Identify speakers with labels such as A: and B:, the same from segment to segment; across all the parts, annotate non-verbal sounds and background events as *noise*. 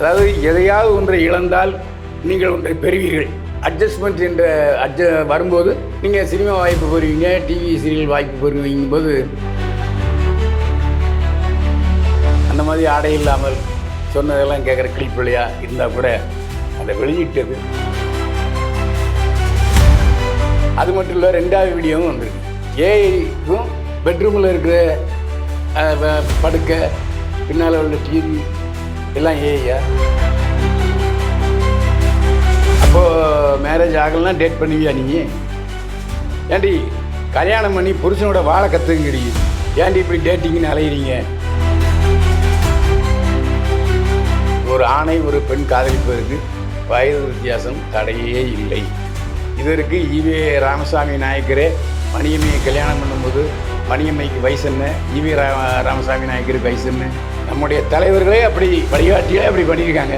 A: அதாவது எதையாவது ஒன்றை இழந்தால் நீங்கள் ஒன்றை பெறுவீர்கள். அட்ஜஸ்ட்மெண்ட் என்ற அட்ஜ வரும்போது நீங்கள் சினிமா வாய்ப்பு பெறுவீங்க டிவி சீரியல் வாய்ப்பு பெறுவீங்க போது அந்த மாதிரி ஆடை இல்லாமல் சொன்னதெல்லாம் கேட்குற கிளிப்பிள்ளையா இருந்தால் கூட அதை வெளியிட்டது. அது மட்டும் இல்லை ரெண்டாவது வீடியோவும் வந்திருக்கு. ஏஐக்கும் பெட்ரூமில் இருக்கிற படுக்கை பின்னால் உள்ள டிவி எல்லாம் ஏஐயா அப்போது மேரேஜ் ஆகலைன்னா டேட் பண்ணுவியா நீ? ஏண்டி கல்யாணம் பண்ணி புருஷனோட வாழை கற்றுங்கடி ஏண்டி இப்படி டேட்டிங்னு அலையிறீங்க? ஒரு ஆணை ஒரு பெண் காதலிப்பதற்கு வயது வித்தியாசம் தடையே இல்லை. இதற்கு ஈவே ராமசாமி நாயக்கரே மணியம்மையை கல்யாணம் பண்ணும்போது மணியம்மைக்கு வயசு என்ன? ஈவே ரா ராமசாமி நாயக்கருக்கு வயசு என்ன? நம்முடைய தலைவர்களே அப்படி வழிகாட்டியே அப்படி பண்ணியிருக்காங்க.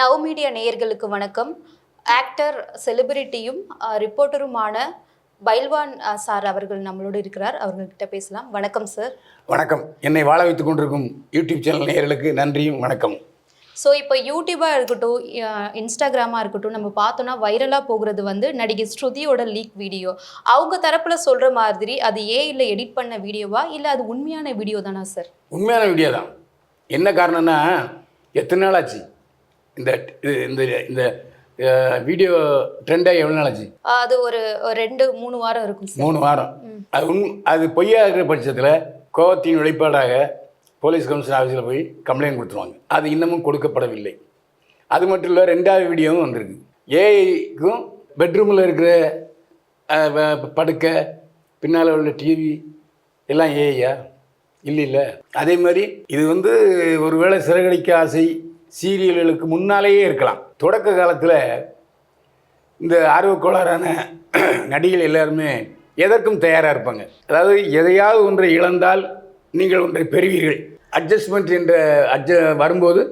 B: நவ் மீடியா நேயர்களுக்கு வணக்கம். ஆக்டர் செலிபிரிட்டியும் ரிப்போர்ட்டருமான பைல்வான் சார் அவர்கள் நம்மளோடு இருக்கிறார். அவர்கள்கிட்ட பேசலாம். வணக்கம் சார்.
A: வணக்கம். என்னை வாழ வைத்துக் கொண்டிருக்கும் யூடியூப் சேனல் நேயர்களுக்கு நன்றியும் வணக்கம்.
B: ஸோ இப்போ யூடியூபாக இருக்கட்டும் இன்ஸ்டாகிராமாக இருக்கட்டும் நம்ம பார்த்தோன்னா வைரலாக போகிறது வந்து நடிகை ஸ்ருதியோட லீக் வீடியோ அவங்க தரப்பில் சொல்கிற மாதிரி அது ஏ இல்லை எடிட் பண்ண வீடியோவா இல்லை அது உண்மையான வீடியோ தானா சார்
A: உண்மையான வீடியோ தான். என்ன காரணம்னா எத்தனை நாள் ஆச்சு? இந்த இந்த இந்த வீடியோ ட்ரெண்டாகி எவ்வளோ நாள் ஆச்சு?
B: அது ஒரு ரெண்டு மூணு வாரம் இருக்கும்
A: மூணு வாரம். அது உண் அது பொய்யா இருக்கிற பட்சத்தில் கோவத்தின் வெளிப்பாடாக போலீஸ் கமிஷன் ஆஃபீஸில் போய் கம்ப்ளைண்ட் கொடுத்துருவாங்க. அது இன்னமும் கொடுக்கப்படவில்லை. அது மட்டும் இல்லை ரெண்டாவது வீடியோவும் வந்திருக்கு ஏஐக்கும் பெட்ரூமில் இருக்கிற படுக்கை பின்னால் உள்ள டிவி எல்லாம் ஏஐயா இல்லை இல்லை. அதே மாதிரி இது வந்து ஒருவேளை சிறகடிக்க ஆசை சீரியல்களுக்கு முன்னாலேயே இருக்கலாம். தொடக்க காலத்தில் இந்த ஆர்வக்கோளாறான *clears throat* நடிகள் எல்லாருமே எதற்கும் தயாராக இருப்பாங்க. அதாவது எதையாவது ஒன்றை இழந்தால் நீங்கள் ஒன்றை பெறுவீர்கள். அட்ஜஸ்ட்மெண்ட் என்ற அட்ஜ வரும்போது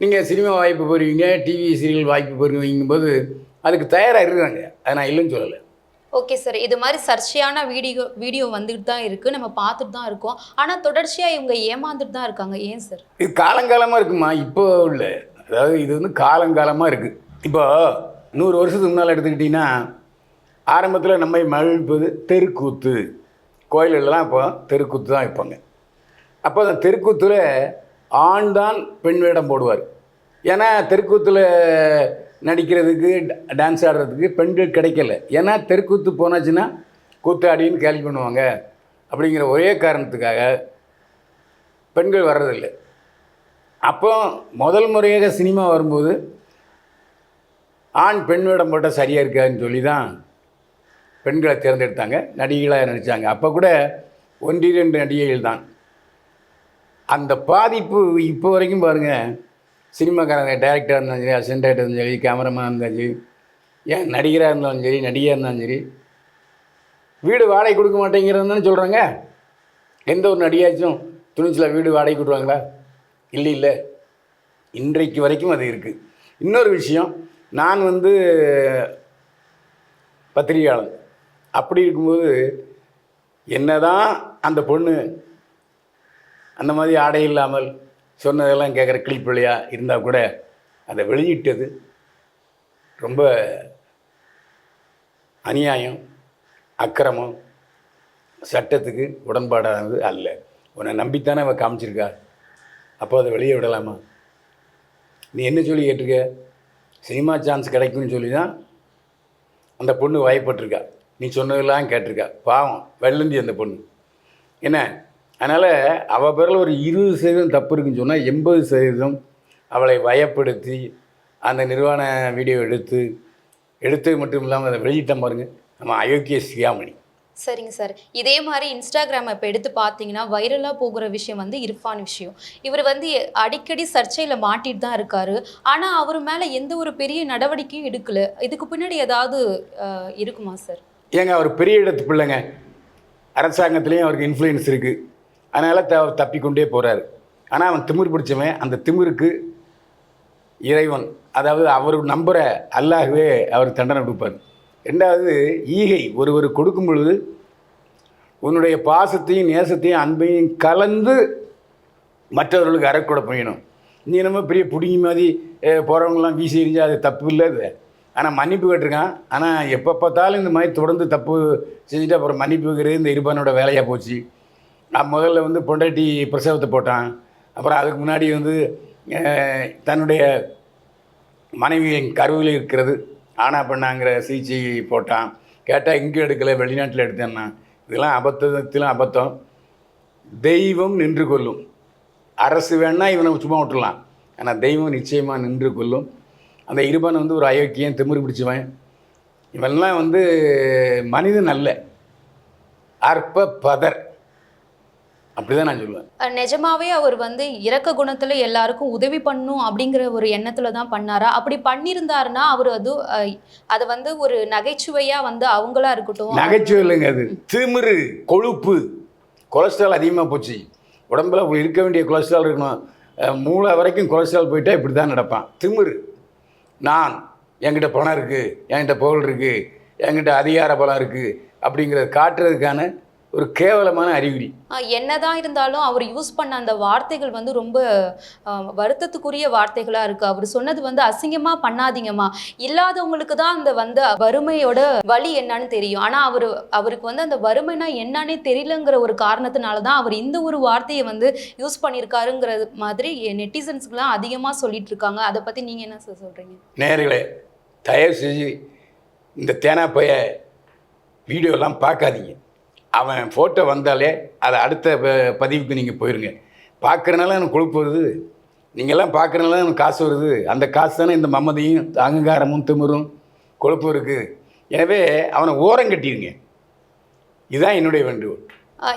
A: நீங்கள் சினிமா வாய்ப்பு பெறுவீங்க டிவி சீரியல் வாய்ப்பு பெறுவீங்க போது அதுக்கு தயாராக இருக்காங்க. அதை நான் இல்லைன்னு சொல்லலை.
B: Okay sir. இது மாதிரி சர்ச்சையான வீடியோ வீடியோ வந்துட்டு தான் இருக்குது நம்ம பார்த்துட்டு தான் இருக்கோம். ஆனால் தொடர்ச்சியாக இவங்க ஏமாந்துட்டு தான் இருக்காங்க. ஏன் சார்?
A: இது காலங்காலமாக இருக்குமா? இப்போ உள்ள அதாவது இது வந்து காலங்காலமாக இருக்குது இப்போ நூறு வருஷத்துக்கு முன்னால் எடுத்துக்கிட்டிங்கன்னா ஆரம்பத்தில் நம்மை மகிழ்ப்பது தெருக்கூத்து. கோயிலெல்லாம் இப்போ தெருக்கூத்து தான் வைப்பாங்க. அப்போ அந்த தெருக்கூத்தில் ஆண் தான் பெண் வேடம் போடுவார். ஏன்னா தெருக்கூத்தில் நடிக்கிறதுக்கு டான்ஸ் ஆடுறதுக்கு பெண்கள் கிடைக்கல. ஏன்னா தெருக்கூத்து போனாச்சுன்னா கூத்தாடின்னு கேள்வி பண்ணுவாங்க. அப்படிங்கிற ஒரே காரணத்துக்காக பெண்கள் வர்றதில்லை. அப்போ முதல் முறையாக சினிமா வரும்போது ஆண் பெண் வேடம் போட்டால் சரியாக இருக்காதுன்னு சொல்லி தான் பெண்களை தேர்ந்தெடுத்தாங்க நடிகைகளாக நடித்தாங்க அப்போ கூட ஒன்றி ரெண்டு நடிகைகள் தான். அந்த பாதிப்பு இப்போ வரைக்கும் பாருங்கள் சினிமாக்காரங்க டைரக்டராக இருந்தாலும் சரி அசிஸ்டன்ட் இருந்தாலும் சரி கேமராமேன் இருந்தாலும் சரி ஏன் நடிகராக இருந்தாலும் சரி நடிகையாக இருந்தாலும் சரி வீடு வாடகை கொடுக்க மாட்டேங்கிறதுன்னு சொல்கிறாங்க எந்த ஒரு நடிகாச்சும் துணிச்சில் வீடு வாடகை கொடுவாங்களா இல்லை இல்லை. இன்றைக்கு வரைக்கும் அது இருக்குது இன்னொரு விஷயம் நான் வந்து பத்திரிகையாளர் அப்படி இருக்கும்போது என்னதான் அந்த பொண்ணு அந்த மாதிரி ஆடை இல்லாமல் சொன்னதெல்லாம் கேட்குற கிளிப்பிள்ளையாக இருந்தால் கூட அதை வெளியிட்டது ரொம்ப அநியாயம் அக்கிரமம் சட்டத்துக்கு உடன்பாடானது அல்ல. உன்னை நம்பித்தானே அவள் காமிச்சிருக்கா? அப்போ அதை வெளியே விடலாமா? நீ என்ன சொல்லி கேட்டிருக்க? சினிமா சான்ஸ் கிடைக்கும்னு சொல்லி தான் அந்த பொண்ணு வயப்பட்டிருக்கா. நீ சொன்னதெல்லாம் கேட்டிருக்கா. பாவம் வெள்ளந்தி அந்த பொண்ணு. என்ன? அதனால் அவள் பேரில் ஒரு இருபது சதவீதம் தப்பு இருக்குன்னு சொன்னால் எண்பது சதவீதம் அவளை வயப்படுத்தி அந்த நிர்வாண வீடியோ எடுத்து எடுத்தது மட்டும் இல்லாமல் அதை வெளியிட்ட பாருங்க நம்ம அயோக்கிய சியாமணி.
B: சரிங்க சார். இதே மாதிரி இன்ஸ்டாகிராம் இப்போ எடுத்து பார்த்தீங்கன்னா வைரலாக போகிற விஷயம் வந்து இர்ஃபான் விஷயம். இவர் வந்து அடிக்கடி சர்ச்சையில் மாட்டிட்டு தான் இருக்காரு. ஆனால் அவர் மேலே எந்த ஒரு பெரிய நடவடிக்கையும் எடுக்கல. இதுக்கு பின்னாடி ஏதாவது இருக்குமா சார்?
A: ஏங்க அவர் பெரிய இடத்து பிள்ளைங்க. அரசாங்கத்துலேயும் அவருக்கு இன்ஃப்ளூயன்ஸ் இருக்குது அதனால் த தப்பிக்கொண்டே போகிறாரு ஆனால் அவன் திமிர் பிடிச்சவன் அந்த திமிருக்கு இறைவன். அதாவது அவர் நம்புகிற அல்லாகவே அவர் தண்டனை கொடுப்பார். ரெண்டாவது ஈகை. ஒருவர் கொடுக்கும் பொழுது உன்னுடைய பாசத்தையும் நேசத்தையும் அன்பையும் கலந்து மற்றவர்களுக்கு அறக்கூட பயணம் நீ நம்ம பெரிய பிடிங்கி மாதிரி போகிறவங்களாம் வீசி எரிஞ்சால் அது தப்பு இல்லை அது. ஆனால் மன்னிப்பு கேட்டிருக்கான். ஆனால் எப்போ பார்த்தாலும் இந்த மாதிரி தொடர்ந்து தப்பு செஞ்சுட்டு அப்புறம் மன்னிப்பு வைக்கிறது இந்த இருப்பானோட வேலையாக போச்சு. நான் முதல்ல வந்து பொண்டாட்டி பிரசவத்தை போட்டான். அப்புறம் அதுக்கு முன்னாடி வந்து தன்னுடைய மனைவியின் கருவில் இருக்கிறது. ஆனா பெண்ணாங்கிற சிகிச்சை போட்டான். கேட்டால் இங்கே எடுக்கலை வெளிநாட்டில் எடுத்தேன்னா. இதெல்லாம் அபத்தத்திலும் அபத்தம். தெய்வம் நின்று கொள்ளும். அரசு வேணால் இவனை சும்மா விட்டுலாம் ஆனால் தெய்வம் நிச்சயமாக நின்று கொள்ளும். அந்த இருபன் வந்து ஒரு அயோக்கியன் திமிரு பிடிச்சவன். இவெல்லாம் வந்து மனிதன் அல்ல. அற்ப பதர். அப்படிதான் நான் சொல்லுவேன்.
B: நிஜமாவே அவர் வந்து இறக்க குணத்துல எல்லாருக்கும் உதவி பண்ணும் அப்படிங்கிற ஒரு எண்ணத்துல தான் பண்ணாரா? அப்படி பண்ணியிருந்தாருன்னா அவர் அது அதை வந்து ஒரு நகைச்சுவையா வந்து அவங்களா இருக்கட்டும்.
A: நகைச்சுவை இல்லைங்க அது. திமிரு கொழுப்பு கொலஸ்ட்ரால் அதிகமாக போச்சு. உடம்புல இருக்க வேண்டிய கொலஸ்ட்ரால் இருக்கணும். மூளை வரைக்கும் கொலஸ்ட்ரால் போயிட்டா இப்படி தான் நடப்பான். திமிரு. நான் என்கிட்ட பணம் இருக்குது என்கிட்ட புகழ் இருக்குது என்கிட்ட அதிகார பலம் இருக்குது அப்படிங்கிறத காட்டுறதுக்கான ஒரு கேவலமான அறிகுறி.
B: என்னதான் இருந்தாலும் அவர் யூஸ் பண்ண அந்த வார்த்தைகள் வந்து ரொம்ப வருத்தத்துக்குரிய வார்த்தைகளா இருக்கு. அவர் சொன்னது வந்து அசிங்கமா பண்ணாதீங்கம்மா. இல்லாதவங்களுக்கு தான் அந்த வந்து வறுமையோட வழி என்னன்னு தெரியும். ஆனா அவர் அவருக்கு வந்து அந்த வறுமைனா என்னன்னே தெரியலங்கிற ஒரு காரணத்தினால தான் அவர் இந்த ஒரு வார்த்தையை வந்து யூஸ் பண்ணியிருக்காருங்கிறது மாதிரி நெட்டிசன்ஸ்க்குலாம் அதிகமா சொல்லிட்டு இருக்காங்க அதை பத்தி நீங்க என்ன சார் சொல்றீங்க?
A: நேர்களே தயவு செஞ்சு இந்த தேனாப்பைய வீடியோலாம் பார்க்காதீங்க. அவன் ஃபோட்டோ வந்தாலே அதை அடுத்த ப- பதிவுக்கு நீங்கள் போயிருங்க. பார்க்குறனால எனக்கு கொழுப்பு வருது. நீங்கள்லாம் பார்க்குறனால எனக்கு காசு வருது. அந்த காசு தானே இந்த மம்மதியும் அகங்காரமும் திமிரும் கொழுப்பு இருக்குது எனவே அவனை ஓரம் கட்டிடுங்க இதுதான் என்னுடைய வேண்டுகோள்.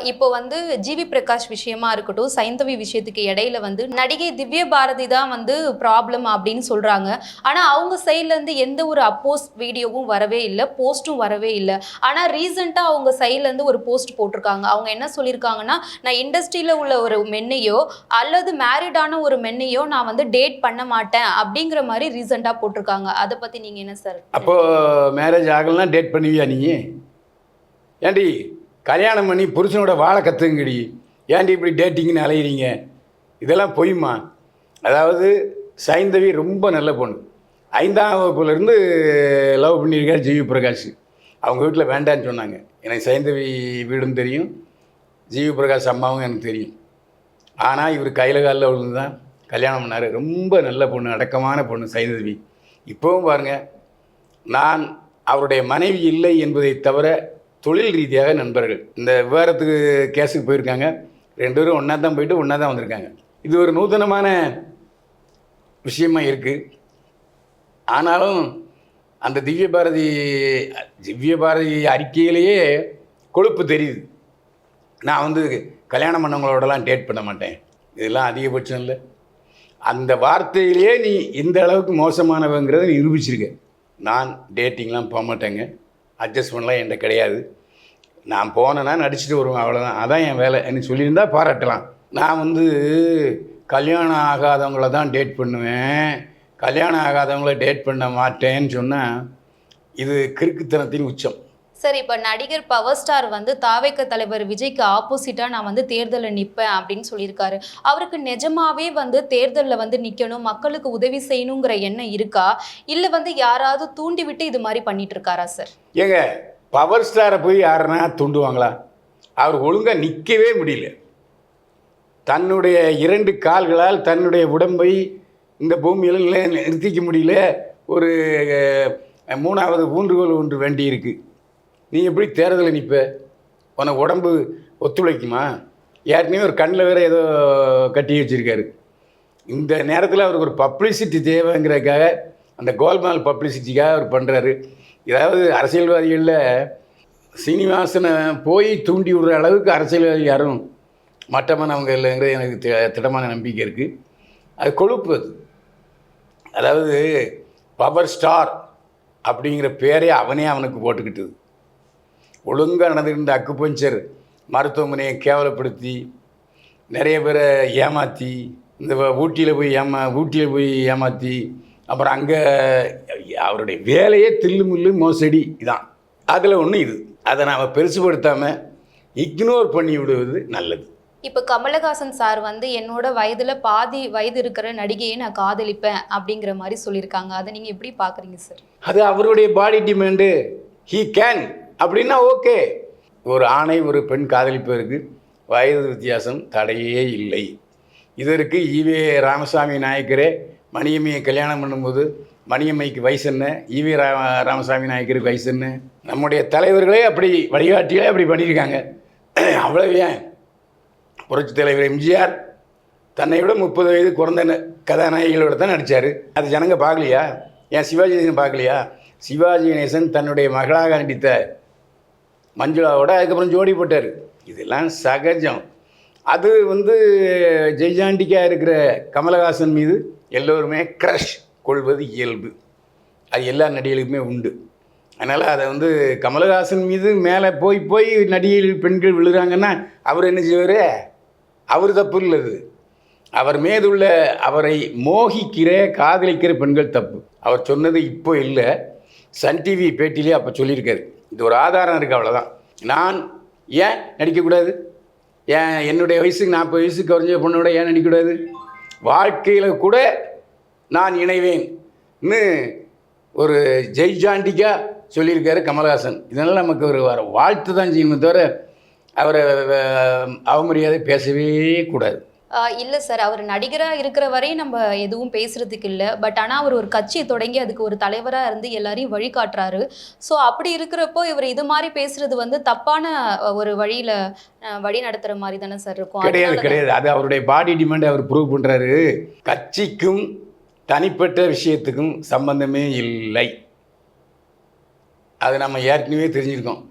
B: இப்போ வந்து ஜிவி பிரகாஷ் விஷயமா இருக்கட்டும் சைந்தவி விஷயத்துக்கு இடையில வந்து நடிகை திவ்ய பாரதி தான் வந்து ப்ராப்ளம் அப்படின்னு சொல்றாங்க. ஆனா அவங்க சைட்லேருந்து எந்த ஒரு அப்போஸ் வீடியோவும் வரவே இல்லை போஸ்ட்டும் வரவே இல்லை. ஆனா ரீசெண்டாக அவங்க சைட்லேருந்து ஒரு போஸ்ட் போட்டிருக்காங்க. அவங்க என்ன சொல்லியிருக்காங்கன்னா நான் இண்டஸ்ட்ரியில் உள்ள ஒரு மென்னையோ அல்லது மேரிடான ஒரு மென்னையோ நான் வந்து டேட் பண்ண மாட்டேன் அப்படிங்கிற மாதிரி ரீசெண்டாக போட்டிருக்காங்க. அதை பற்றி நீங்கள் என்ன சார்
A: அப்போது மேரேஜ் ஆகலைன்னா டேட் பண்ணுவியா நீ? ஏண்டி? கல்யாணம் பண்ணி புருஷனோட வாழை கற்றுங்கடி ஏன்டி இப்படி டேட்டிங்னு அலையிறீங்க? இதெல்லாம் பொய்மா அதாவது சைந்தவி ரொம்ப நல்ல பொண்ணு. ஐந்தாம் வகுப்புலேருந்து லவ் பண்ணியிருக்கார் ஜிவி பிரகாஷ். அவங்க வீட்டில் வேண்டான்னு சொன்னாங்க. எனக்கு சைந்தவி வீடும் தெரியும். ஜிவி பிரகாஷ் அம்மாவும் எனக்கு தெரியும். ஆனால் இவர் கையில் காலில் விழுந்து தான் கல்யாணம் பண்ணார். ரொம்ப நல்ல பொண்ணு அடக்கமான பொண்ணு சைந்தவி. இப்போவும் பாருங்கள் நான் அவருடைய மனைவி இல்லை என்பதை தவிர தொழில் ரீதியாக நண்பர்கள். இந்த விவகாரத்துக்கு கேஸுக்கு போயிருக்காங்க. ரெண்டு பேரும் ஒன்றா தான் போயிட்டு ஒன்றா தான் வந்திருக்காங்க. இது ஒரு நூதனமான விஷயமா இருக்குது ஆனாலும் அந்த திவ்ய பாரதி திவ்ய பாரதி அறிக்கையிலேயே கொழுப்பு தெரியுது. நான் வந்து கல்யாணம் பண்ணவங்களோடலாம் டேட் பண்ண மாட்டேன். இதெல்லாம் அதிகபட்சம் இல்லை. அந்த வார்த்தையிலேயே நீ இந்த அளவுக்கு மோசமானவங்கிறத நிரூபிச்சிருக்க. நான் டேட்டிங்லாம் போக மாட்டேங்க. அட்ஜஸ்ட்மெண்ட்லாம் என்கிட்ட கிடையாது. நான் போனேன்னா நடிச்சுட்டு வருவேன் அவ்வளோதான் அதான் என் வேலை. என்ன சொல்லியிருந்தா பாராட்டலாம். நான் வந்து கல்யாணம் ஆகாதவங்கள தான் டேட் பண்ணுவேன். கல்யாணம் ஆகாதவங்கள டேட் பண்ண மாட்டேன்னு சொன்னால் இது கிறுக்குத்தனத்தின் உச்சம்.
B: சார் இப்போ நடிகர் பவர் ஸ்டார் வந்து தாவேக்க தலைவர் விஜய்க்கு ஆப்போசிட்டாக நான் வந்து தேர்தலில் நிற்பேன் அப்படின்னு சொல்லியிருக்காரு. அவருக்கு நிஜமாவே வந்து தேர்தலில் வந்து நிற்கணும் மக்களுக்கு உதவி செய்யணுங்கிற எண்ணம் இருக்கா? இல்லை வந்து யாராவது தூண்டி விட்டு இது மாதிரி பண்ணிட்டு இருக்காரா சார்
A: ஏங்க பவர் ஸ்டாரை போய் யாருன்னா தூண்டுவாங்களா? அவர் ஒழுங்காக நிற்கவே முடியல. தன்னுடைய இரண்டு கால்களால் தன்னுடைய உடம்பை இந்த பூமியில் நிறுத்திக்க முடியல. ஒரு மூணாவது ஊன்றுகோல் ஒன்று வேண்டியிருக்கு. நீ எப்படி தேர்தலில் நிற்ப உனக்கு உடம்பு ஒத்துழைக்குமா? ஏற்கனவே ஒரு கண்ணில் வேறு ஏதோ கட்டி வச்சுருக்காரு. இந்த நேரத்தில் அவருக்கு ஒரு பப்ளிசிட்டி தேவைங்கிறதுக்காக அந்த கோல்மால் பப்ளிசிட்டிக்காக அவர் பண்ணுறாரு ஏதாவது அரசியல்வாதிகளில் சீனிவாசனை போய் தூண்டி விடுற அளவுக்கு அரசியல்வாதி யாரும் மட்டமானவங்க இல்லைங்கிறது எனக்கு தி- திடமான நம்பிக்கை இருக்குது அது கொழுப்பு அது. அதாவது பவர் ஸ்டார் அப்படிங்கிற பேரே அவனே அவனுக்கு போட்டுக்கிட்டது. ஒழுங்காக நடந்துக்கிட்ட அக்குபஞ்சர் மருத்துவமனையை கேவலப்படுத்தி நிறைய பேரை ஏமாற்றி இந்த ஊட்டியில் போய் ஏமா ஊட்டியில் போய் ஏமாற்றி அப்புறம் அங்கே அவருடைய வேலையே தில்லு முள்ளு மோசடி இதான். அதில் ஒன்று இது. அதை நாம் பெருசுபடுத்தாமல் இக்னோர் பண்ணி விடுவது நல்லது.
B: இப்போ கமலஹாசன் சார் வந்து என்னோட வயதுல பாதி வயது இருக்கிற நடிகையை நான் காதலிப்பேன் அப்படிங்கிற மாதிரி சொல்லியிருக்காங்க. அதை நீங்க எப்படி பாக்குறீங்க சார்?
A: அது அவருடைய பாடி டிமாண்டு ஹீ கேன் அப்படின்னா ஓகே. ஒரு ஆணை ஒரு பெண் காதலிப்பதற்கு வயது வித்தியாசம் தடையே இல்லை. இதற்கு ஈவே ராமசாமி நாயக்கரே. மணியம்மையை கல்யாணம் பண்ணும்போது மணியம்மைக்கு வயசு என்ன? ஈவே ரா. ராமசாமி நாயக்கருக்கு வயசு என்ன? நம்முடைய தலைவர்களே அப்படி வழிகாட்டிகளே அப்படி பண்ணியிருக்காங்க. *clears throat* அவ்வளவு ஏன்? புரட்சி தலைவர் எம்ஜிஆர் தன்னை விட முப்பது வயது குறைந்த கதாநாயகிகளோட தான் நடித்தார் அது ஜனங்க பார்க்கலையா? ஏன் சிவாஜி கணேசன் பார்க்கலையா? சிவாஜி கணேசன் தன்னுடைய மகளாக நடித்த மஞ்சுளாவோட அதுக்கப்புறம் ஜோடி போட்டார். இதெல்லாம் சகஜம். அது வந்து ஜெய்ஜாண்டிக்காக இருக்கிற கமலஹாசன் மீது எல்லோருமே க்ரஷ் கொள்வது இயல்பு. அது எல்லா நடிகைகளுக்குமே உண்டு. அதனால் அதை வந்து கமலஹாசன் மீது மேலே போய் போய் நடிகைகள் பெண்கள் விழுகிறாங்கன்னா அவர் என்ன செய்வார்? அவர் தப்பு இல்லை அது. அவர் மீதுள்ள அவரை மோகிக்கிற காதலிக்கிற பெண்கள் தப்பு. அவர் சொன்னது இப்போ இல்லை. சன் டிவி பேட்டிலே அப்போ சொல்லியிருக்காரு. இது ஒரு ஆதாரம் இருக்குது அவ்வளோதான் நான் ஏன் நடிக்கக்கூடாது? ஏன் என்னுடைய வயசுக்கு நாற்பது வயசுக்கு குறைஞ்ச பொண்ணோட ஏன் நடிக்கக்கூடாது? வாழ்க்கையில் கூட நான் இணைவேன்னு ஒரு ஜெய்ஜாண்டிக்கா சொல்லியிருக்காரு கமல்ஹாசன். இதனால் நமக்கு ஒரு வர வாழ்த்து தான் செய்யணுமே தவிர அவரை அவமரியாதை பேசவே கூடாது.
B: இல்ல சார். அவர் நடிகரா இருக்கிற வரையும் நம்ம எதுவும் பேசுறதுக்கு இல்ல. பட் ஆனா அவர் ஒரு கட்சியை தொடங்கி அதுக்கு ஒரு தலைவரா இருந்து எல்லாரையும் வழிகாட்டுறாரு. ஸோ அப்படி இருக்கிறப்போ இவர் இது மாதிரி பேசுறது வந்து தப்பான ஒரு வழியில வழி நடத்துற மாதிரி தானே சார் இருக்கும்.
A: கிடையாது கிடையாது. அது அவருடைய பாடி டிமாண்ட் அவர் ப்ரூவ் பண்ணுறாரு கட்சிக்கும் தனிப்பட்ட விஷயத்துக்கும் சம்பந்தமே இல்லை. அது நம்ம ஏற்கனவே தெரிஞ்சிருக்கோம்.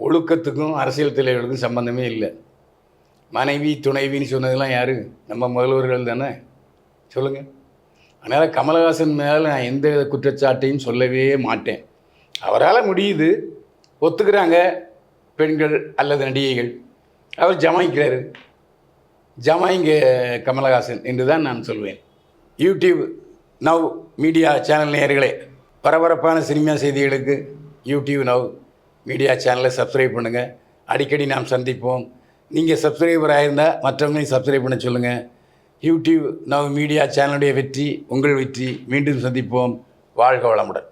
A: ஒழுக்கத்துக்கும் அரசியல் தலைவர்களுக்கும் சம்பந்தமே இல்லை. மனைவி துணைவின்னு சொன்னதெல்லாம் யார்? நம்ம முதல்வர்கள் தானே? சொல்லுங்கள் அதனால் கமலஹாசன் மேலே நான் எந்த வித குற்றச்சாட்டையும் சொல்லவே மாட்டேன். அவரால் முடியுது. ஒத்துக்கிறாங்க பெண்கள் அல்லது நடிகைகள். அவர் ஜமாய்க்கிறாரு. ஜமாயிங்க கமலஹாசன் என்று தான் நான் சொல்வேன். யூடியூப் நவ் மீடியா சேனல் நேயர்களே பரபரப்பான சினிமா செய்திகளுக்கு யூடியூப் நவ் மீடியா சேனலை சப்ஸ்கிரைப் பண்ணுங்கள் அடிக்கடி நாம் சந்திப்போம். நீங்கள் சப்ஸ்கிரைபர் இருந்தால் மற்றவங்களையும் சப்ஸ்கிரைப் பண்ண சொல்லுங்கள் யூடியூப் நவ் மீடியா சேனலுடைய வெற்றி உங்கள் வெற்றி. மீண்டும் சந்திப்போம். வாழ்க வளமுடன்.